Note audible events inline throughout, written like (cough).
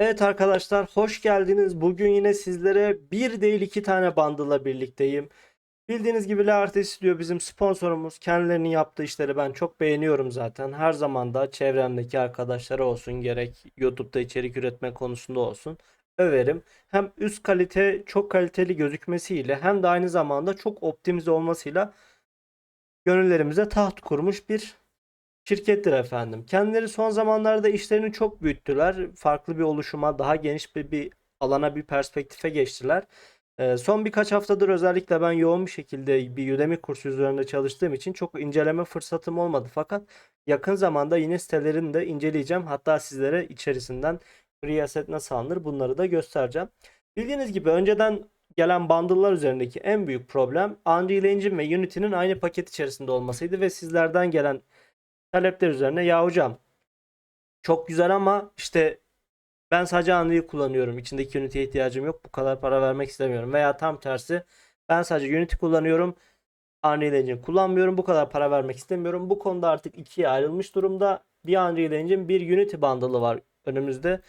Evet arkadaşlar hoş geldiniz. Bugün yine sizlere bir değil iki tane bundle'la birlikteyim. Bildiğiniz gibi Laertes Studio bizim sponsorumuz. Kendilerinin yaptığı işleri ben çok beğeniyorum zaten. Her zaman da çevremdeki arkadaşlara olsun gerek YouTube'da içerik üretme konusunda olsun överim. Hem üst kalite çok kaliteli gözükmesiyle hem de aynı zamanda çok optimize olmasıyla gönüllerimize taht kurmuş bir şirkettir efendim. Kendileri son zamanlarda işlerini çok büyüttüler. Farklı bir oluşuma, daha geniş bir, bir alana, bir perspektife geçtiler. Ee, son birkaç haftadır özellikle ben yoğun bir şekilde bir Udemy kursu üzerinde çalıştığım için çok inceleme fırsatım olmadı. Fakat yakın zamanda yine sitelerini de inceleyeceğim. Hatta sizlere içerisinden free asset nasıl alınır bunları da göstereceğim. Bildiğiniz gibi önceden gelen bundle'lar üzerindeki en büyük problem Unreal Engine ve Unity'nin aynı paket içerisinde olmasıydı ve sizlerden gelen talepler üzerine ya hocam çok güzel ama işte ben sadece Unreal kullanıyorum. İçindeki Unity'ye ihtiyacım yok. Bu kadar para vermek istemiyorum. Veya tam tersi ben sadece Unity kullanıyorum. Unreal Engine kullanmıyorum. Bu kadar para vermek istemiyorum. Bu konuda artık ikiye ayrılmış durumda. Bir Unreal Engine, bir Unity bundle'ı var önümüzde.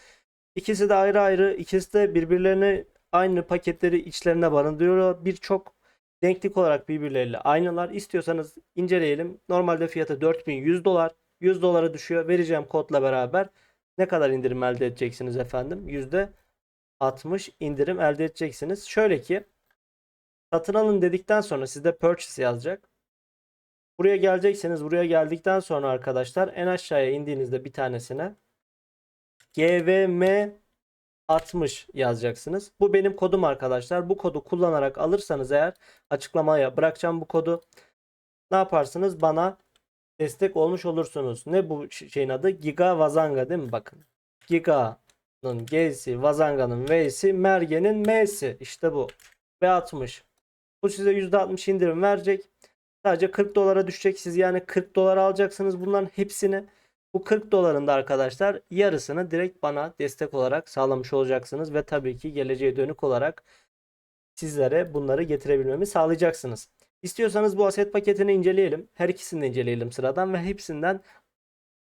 İkisi de ayrı ayrı. İkisi de birbirlerini aynı paketleri içlerine barındırıyor. Birçok denklik olarak birbirleriyle aynılar. İstiyorsanız inceleyelim. Normalde fiyatı 4100 dolar. 100 dolara düşüyor. Vereceğim kodla beraber ne kadar indirim elde edeceksiniz efendim? %60 indirim elde edeceksiniz. Şöyle ki satın alın dedikten sonra sizde purchase yazacak. Buraya geleceksiniz. Buraya geldikten sonra arkadaşlar en aşağıya indiğinizde bir tanesine GVM 60 yazacaksınız. Bu benim kodum arkadaşlar. Bu kodu kullanarak alırsanız eğer açıklamaya bırakacağım bu kodu. Ne yaparsınız? Bana destek olmuş olursunuz. Ne bu şeyin adı? Giga Vazanga değil mi? Bakın. Giga'nın G'si, Vazanga'nın V'si, Merge'nin M'si. İşte bu. Ve 60. Bu size %60 indirim verecek. Sadece 40 dolara düşecek. Siz yani 40 dolar alacaksınız bunların hepsini. Bu 40 doların da arkadaşlar yarısını direkt bana destek olarak sağlamış olacaksınız ve tabii ki geleceğe dönük olarak sizlere bunları getirebilmemi sağlayacaksınız. İstiyorsanız bu aset paketini inceleyelim. Her ikisini de inceleyelim sıradan ve hepsinden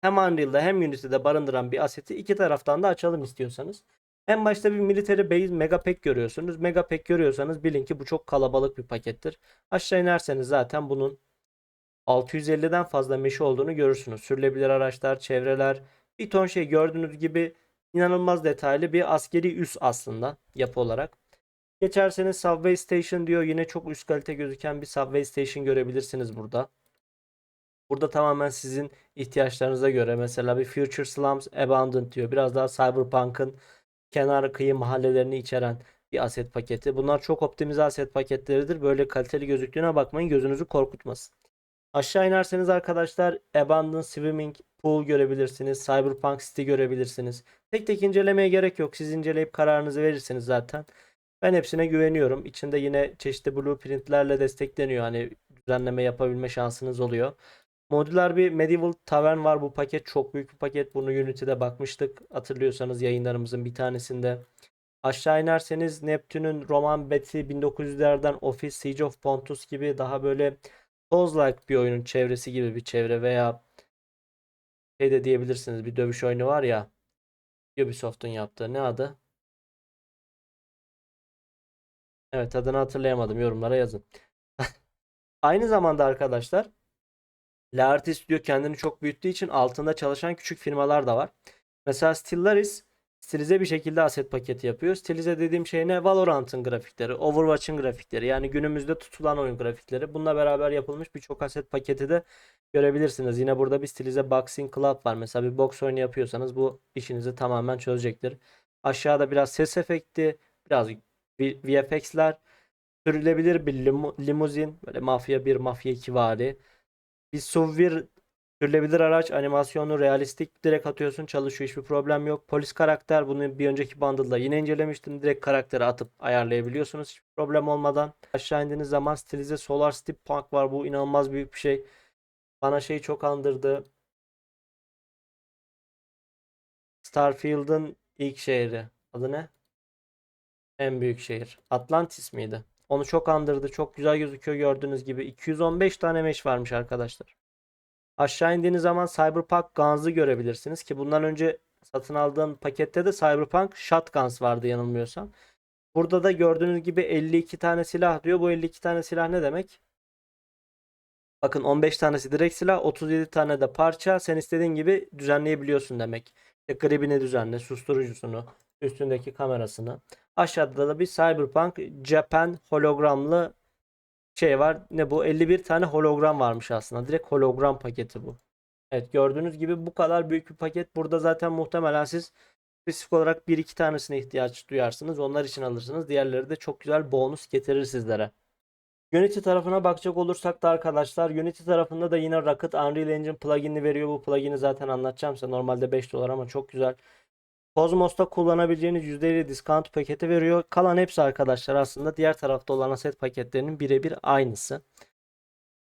hem Unreal'da hem Unity'de barındıran bir aseti iki taraftan da açalım istiyorsanız. En başta bir military base mega pack görüyorsunuz. Mega pack görüyorsanız bilin ki bu çok kalabalık bir pakettir. Aşağı inerseniz zaten bunun 650'den fazla meşe olduğunu görürsünüz. Sürülebilir araçlar, çevreler, bir ton şey gördüğünüz gibi inanılmaz detaylı bir askeri üs aslında yapı olarak. Geçerseniz Subway Station diyor. Yine çok üst kalite gözüken bir Subway Station görebilirsiniz burada. Burada tamamen sizin ihtiyaçlarınıza göre mesela bir Future Slums Abandoned diyor. Biraz daha Cyberpunk'ın kenar kıyı mahallelerini içeren bir aset paketi. Bunlar çok optimize aset paketleridir. Böyle kaliteli gözüktüğüne bakmayın gözünüzü korkutmasın. Aşağı inerseniz arkadaşlar Abandoned Swimming Pool görebilirsiniz. Cyberpunk City görebilirsiniz. Tek tek incelemeye gerek yok. Siz inceleyip kararınızı verirsiniz zaten. Ben hepsine güveniyorum. İçinde yine çeşitli blueprintlerle destekleniyor. Hani düzenleme yapabilme şansınız oluyor. Modüler bir Medieval Tavern var. Bu paket çok büyük bir paket. Bunu Unity'de bakmıştık. Hatırlıyorsanız yayınlarımızın bir tanesinde. Aşağı inerseniz Neptün'ün Roman Betty 1900'lerden Office Siege of Pontus gibi daha böyle Souls-like bir oyunun çevresi gibi bir çevre veya şey de diyebilirsiniz bir dövüş oyunu var ya Ubisoft'un yaptığı ne adı? Evet adını hatırlayamadım yorumlara yazın. (laughs) Aynı zamanda arkadaşlar Laerte Studio kendini çok büyüttüğü için altında çalışan küçük firmalar da var. Mesela Stellaris stilize bir şekilde aset paketi yapıyor. Stilize dediğim şey ne? Valorant'ın grafikleri, Overwatch'ın grafikleri yani günümüzde tutulan oyun grafikleri. Bununla beraber yapılmış birçok aset paketi de görebilirsiniz. Yine burada bir stilize Boxing Club var. Mesela bir box oyunu yapıyorsanız bu işinizi tamamen çözecektir. Aşağıda biraz ses efekti, biraz VFX'ler, sürülebilir bir limu- limuzin, böyle Mafya 1, Mafya 2 vari. Bir SUV sürülebilir araç animasyonu realistik direkt atıyorsun çalışıyor hiçbir problem yok. Polis karakter bunu bir önceki bundle'da yine incelemiştim. Direkt karakteri atıp ayarlayabiliyorsunuz hiçbir problem olmadan. Aşağı indiğiniz zaman stilize Solar Steampunk var. Bu inanılmaz büyük bir şey. Bana şeyi çok andırdı. Starfield'ın ilk şehri. Adı ne? En büyük şehir. Atlantis miydi? Onu çok andırdı. Çok güzel gözüküyor gördüğünüz gibi. 215 tane meş varmış arkadaşlar. Aşağı indiğiniz zaman Cyberpunk Guns'ı görebilirsiniz ki bundan önce satın aldığın pakette de Cyberpunk Shotguns vardı yanılmıyorsam. Burada da gördüğünüz gibi 52 tane silah diyor. Bu 52 tane silah ne demek? Bakın 15 tanesi direkt silah, 37 tane de parça. Sen istediğin gibi düzenleyebiliyorsun demek. İşte gribini düzenle, susturucusunu, üstündeki kamerasını. Aşağıda da bir Cyberpunk Japan hologramlı şey var. Ne bu? 51 tane hologram varmış aslında. Direkt hologram paketi bu. Evet gördüğünüz gibi bu kadar büyük bir paket. Burada zaten muhtemelen siz spesifik olarak bir iki tanesine ihtiyaç duyarsınız. Onlar için alırsınız. Diğerleri de çok güzel bonus getirir sizlere. Unity tarafına bakacak olursak da arkadaşlar Unity tarafında da yine Rocket Unreal Engine pluginini veriyor. Bu plugin'i zaten anlatacağım size. Normalde 5 dolar ama çok güzel. Cosmos'ta kullanabileceğiniz %50 discount paketi veriyor. Kalan hepsi arkadaşlar aslında diğer tarafta olan asset paketlerinin birebir aynısı.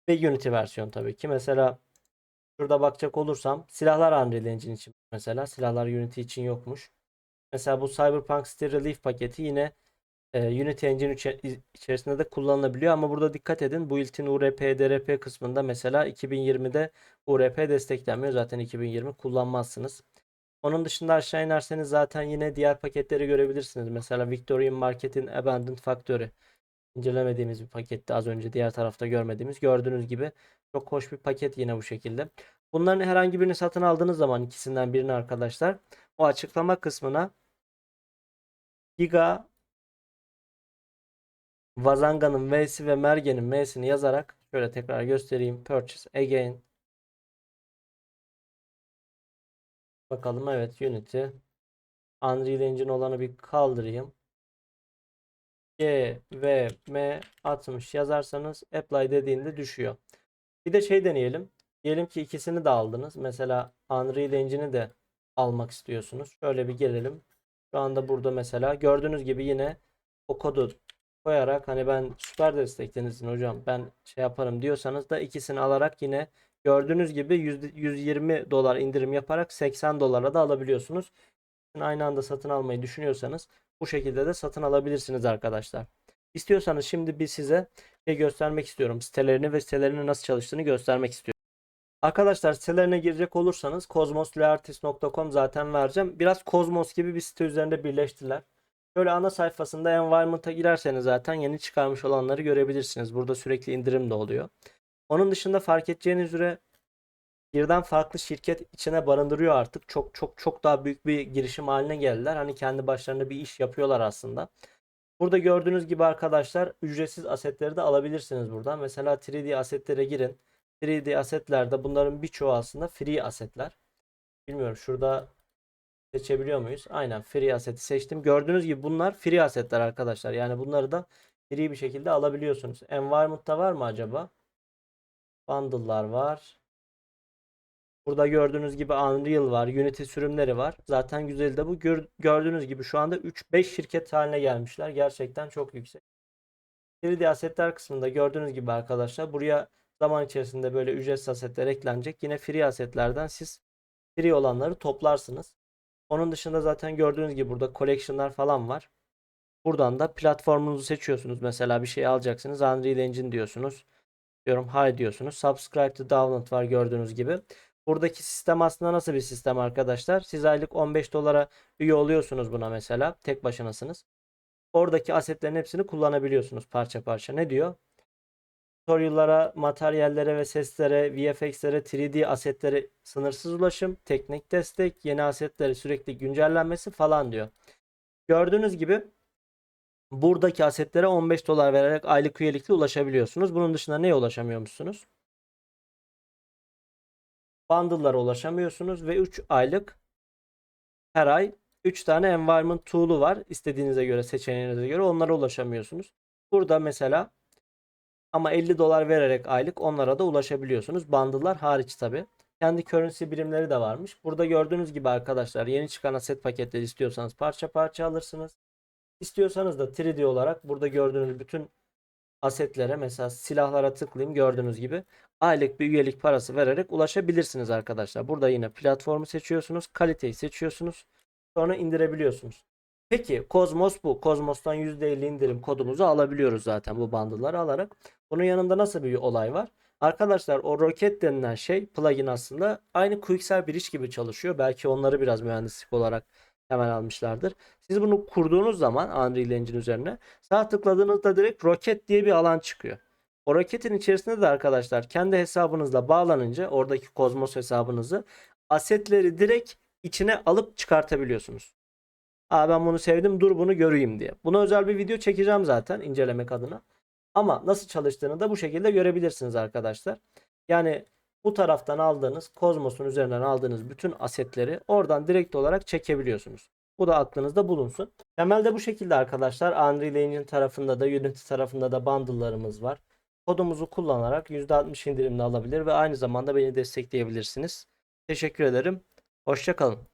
Ve Unity versiyon tabii ki. Mesela şurada bakacak olursam silahlar Unreal Engine için mesela silahlar Unity için yokmuş. Mesela bu Cyberpunk City Relief paketi yine e, Unity Engine içe- içerisinde de kullanılabiliyor ama burada dikkat edin bu iltin URP, DRP kısmında mesela 2020'de URP desteklenmiyor. Zaten 2020 kullanmazsınız. Onun dışında aşağı inerseniz zaten yine diğer paketleri görebilirsiniz. Mesela Victorian Market'in Abandoned Factory. İncelemediğimiz bir paketti az önce diğer tarafta görmediğimiz. Gördüğünüz gibi çok hoş bir paket yine bu şekilde. Bunların herhangi birini satın aldığınız zaman ikisinden birini arkadaşlar o açıklama kısmına Giga Vazanga'nın V'si ve Mergen'in M'sini yazarak şöyle tekrar göstereyim. Purchase again. Bakalım evet Unity. Unreal Engine olanı bir kaldırayım. G V M 60 yazarsanız apply dediğinde düşüyor. Bir de şey deneyelim. Diyelim ki ikisini de aldınız. Mesela Unreal Engine'i de almak istiyorsunuz. Şöyle bir gelelim. Şu anda burada mesela gördüğünüz gibi yine o kodu koyarak hani ben süper desteklenirsin hocam ben şey yaparım diyorsanız da ikisini alarak yine gördüğünüz gibi yüzde- 120 dolar indirim yaparak 80 dolara da alabiliyorsunuz. Aynı anda satın almayı düşünüyorsanız bu şekilde de satın alabilirsiniz arkadaşlar. İstiyorsanız şimdi bir size şey göstermek istiyorum. Sitelerini ve sitelerinin nasıl çalıştığını göstermek istiyorum. Arkadaşlar sitelerine girecek olursanız cosmosleartist.com zaten vereceğim. Biraz Cosmos gibi bir site üzerinde birleştiler. Şöyle ana sayfasında environment'a girerseniz zaten yeni çıkarmış olanları görebilirsiniz. Burada sürekli indirim de oluyor. Onun dışında fark edeceğiniz üzere birden farklı şirket içine barındırıyor artık. Çok çok çok daha büyük bir girişim haline geldiler. Hani kendi başlarına bir iş yapıyorlar aslında. Burada gördüğünüz gibi arkadaşlar ücretsiz asetleri de alabilirsiniz buradan. Mesela 3D asetlere girin. 3D asetlerde bunların birçoğu aslında free asetler. Bilmiyorum şurada seçebiliyor muyuz? Aynen free aseti seçtim. Gördüğünüz gibi bunlar free asetler arkadaşlar. Yani bunları da free bir şekilde alabiliyorsunuz. Environment'ta var mı acaba? Bundle'lar var. Burada gördüğünüz gibi Unreal var. Unity sürümleri var. Zaten güzel de bu. Gör- gördüğünüz gibi şu anda 3-5 şirket haline gelmişler. Gerçekten çok yüksek. 3D asetler kısmında gördüğünüz gibi arkadaşlar buraya zaman içerisinde böyle ücretsiz asetler eklenecek. Yine free asetlerden siz free olanları toplarsınız. Onun dışında zaten gördüğünüz gibi burada collection'lar falan var. Buradan da platformunuzu seçiyorsunuz. Mesela bir şey alacaksınız. Unreal Engine diyorsunuz. Diyorum hi diyorsunuz. Subscribe to download var gördüğünüz gibi. Buradaki sistem aslında nasıl bir sistem arkadaşlar? Siz aylık 15 dolara üye oluyorsunuz buna mesela. Tek başınasınız. Oradaki asetlerin hepsini kullanabiliyorsunuz parça parça. Ne diyor? Tutorial'lara, materyallere ve seslere, VFX'lere, 3D asetlere sınırsız ulaşım, teknik destek, yeni asetleri sürekli güncellenmesi falan diyor. Gördüğünüz gibi buradaki asetlere 15 dolar vererek aylık üyelikle ulaşabiliyorsunuz. Bunun dışında neye ulaşamıyormuşsunuz? Bundle'lara ulaşamıyorsunuz ve 3 aylık her ay 3 tane environment tool'u var. İstediğinize göre, seçeneğinize göre onlara ulaşamıyorsunuz. Burada mesela ama 50 dolar vererek aylık onlara da ulaşabiliyorsunuz. Bundle'lar hariç tabi. Kendi currency birimleri de varmış. Burada gördüğünüz gibi arkadaşlar yeni çıkan aset paketleri istiyorsanız parça parça alırsınız. İstiyorsanız da 3D olarak burada gördüğünüz bütün asetlere mesela silahlara tıklayayım gördüğünüz gibi aylık bir üyelik parası vererek ulaşabilirsiniz arkadaşlar. Burada yine platformu seçiyorsunuz, kaliteyi seçiyorsunuz. Sonra indirebiliyorsunuz. Peki Cosmos bu. Cosmos'tan %50 indirim kodumuzu alabiliyoruz zaten bu bundle'ları alarak. Bunun yanında nasıl bir olay var? Arkadaşlar o roket denilen şey plugin aslında aynı Quicksell Bridge gibi çalışıyor. Belki onları biraz mühendislik olarak hemen almışlardır. Siz bunu kurduğunuz zaman Unreal Engine üzerine sağ tıkladığınızda direkt roket diye bir alan çıkıyor. O roketin içerisinde de arkadaşlar kendi hesabınızla bağlanınca oradaki Cosmos hesabınızı asetleri direkt içine alıp çıkartabiliyorsunuz. Aa ben bunu sevdim dur bunu göreyim diye. Buna özel bir video çekeceğim zaten incelemek adına. Ama nasıl çalıştığını da bu şekilde görebilirsiniz arkadaşlar. Yani bu taraftan aldığınız Cosmos'un üzerinden aldığınız bütün asetleri oradan direkt olarak çekebiliyorsunuz. Bu da aklınızda bulunsun. Temelde bu şekilde arkadaşlar. Unreal Engine tarafında da Unity tarafında da bundle'larımız var. Kodumuzu kullanarak %60 indirimli alabilir ve aynı zamanda beni destekleyebilirsiniz. Teşekkür ederim. Hoşçakalın.